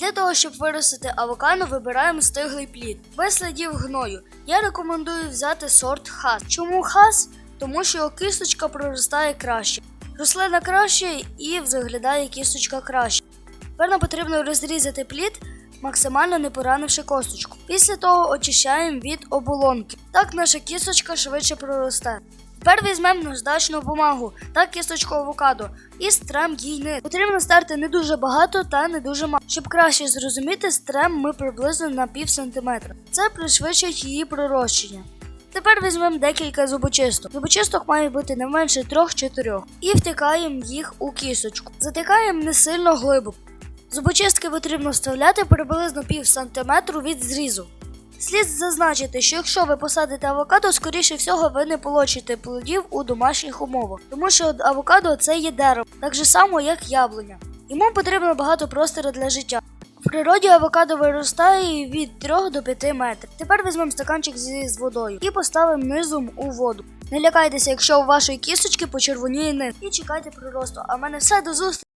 Для того, щоб виростити авокадо, вибираємо стиглий плід. Без слідів гною. Я рекомендую взяти сорт хас. Чому хас? Тому що його кисточка проростає краще. Рослина краще і заглядає кісточка краще. Тепер нам потрібно розрізати плід, максимально не поранивши косточку. Після того очищаємо від оболонки. Так наша кісточка швидше проросте. Тепер візьмемо наждачну бумагу та кісточку авокадо і стрем їй нит. Потрібно стерти не дуже багато та не дуже мало. Щоб краще зрозуміти, стрем ми приблизно на пів сантиметра. Це пришвидшить її пророщення. Тепер візьмемо декілька зубочисток. Зубочисток має бути не менше 3-4 і втикаємо їх у кісточку. Затикаємо не сильно глибоко. Зубочистки потрібно вставляти приблизно пів сантиметру від зрізу. Слід зазначити, що якщо ви посадите авокадо, скоріше всього ви не получите плодів у домашніх умовах, тому що авокадо це є дерево, так же само, як яблуня. Йому потрібно багато простору для життя. В природі авокадо виростає від 3 до 5 метрів. Тепер візьмемо стаканчик з водою і поставимо низом у воду. Не лякайтеся, якщо у вашої кісточки почервоніє низ. І чекайте приросту. А в мене все до зустрічі!